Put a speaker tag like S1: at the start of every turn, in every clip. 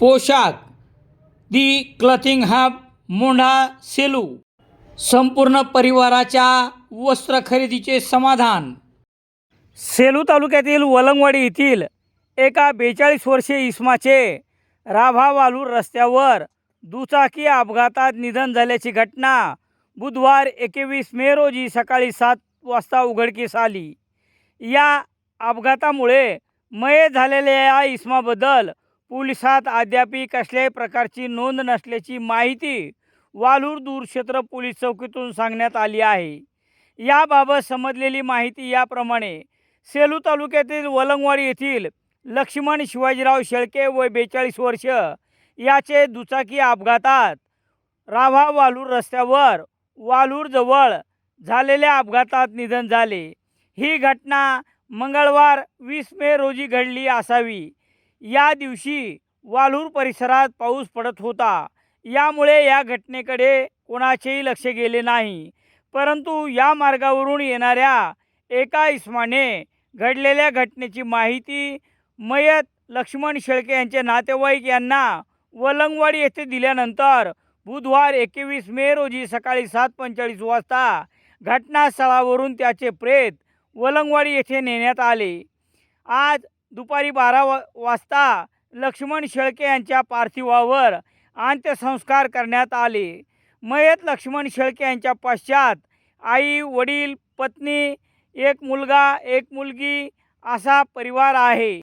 S1: पोशाख. The clothing hub Mondha Selu. संपूर्ण परिवाराच्या वस्त्र खरेदीचे समाधान. सेलू तालुक्यातील वलंगवाडी येथील एका बेचाळीस वर्षे इस्माचे राभावालूर रस्त्यावर दुचाकी अपघातात निधन झाल्याची घटना बुधवार एकवीस मे रोजी सकाळी सात वाजता उघडकीस आली. या अपघातामुळे मये झालेल्या या इस्माबद्दल पोलिसात अद्याप कसल्याही प्रकारची नोंद नसल्याची माहिती वालूर दूरक्षेत्र पोलीस चौकीतून सांगण्यात आली आहे. याबाबत समजलेली माहिती याप्रमाणे सेलू तालुक्यातील वलंगवाडी येथील लक्ष्मण शिवाजीराव शेळके व बेचाळीस वर्ष याचे दुचाकी अपघातात राभा वालूर रस्त्यावर वालूरजवळ झालेल्या अपघातात निधन झाले. ही घटना मंगळवार वीस मे रोजी घडली असावी. या दिवशी वालूर परिसरात पाऊस पडत होता. यामुळे या घटनेकडे कोणाचेही लक्ष गेले नाही. परंतु या मार्गावरून येणाऱ्या एका इस्माने घडलेल्या घटनेची माहिती मयत लक्ष्मण शेळके यांचे नातेवाईक यांना वलंगवाडी येथे दिल्यानंतर बुधवार एकवीस मे रोजी सकाळी सात पंचेचाळीस वाजता घटनास्थळावरून त्याचे प्रेत वलंगवाडी येथे नेण्यात आले. आज दुपारी बारा वा वाजता लक्ष्मण शेळके यांच्या पार्थिवावर अंत्यसंस्कार करण्यात आले. मयत लक्ष्मण शेळके यांच्या पश्चात आई वडील पत्नी एक मुलगा एक मुलगी असा परिवार आहे.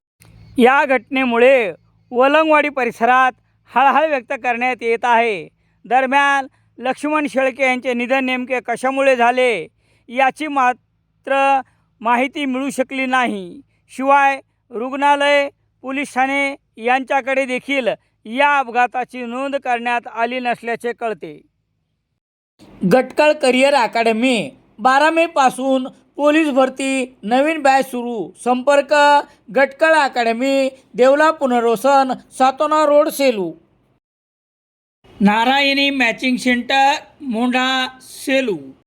S1: या घटनेमुळे वलंगवाडी परिसरात हळहळ व्यक्त करण्यात येत आहे. दरम्यान लक्ष्मण शेळके यांचे निधन नेमके कशामुळे झाले याची मात्र माहिती मिळू शकली नाही. शिवाय रुग्णालय पोलीस ठाणे यांच्याकडे देखील या अपघाताची नोंद करण्यात आली नसल्याचे कळते. गटकळ करिअर अकॅडमी बारा मे पासून पोलीस भरती नवीन बॅच सुरू. संपर्क गटकळ अकॅडमी देवला पुनर्वसन Satona road Selu. Narayani matching centre Mondha Selu.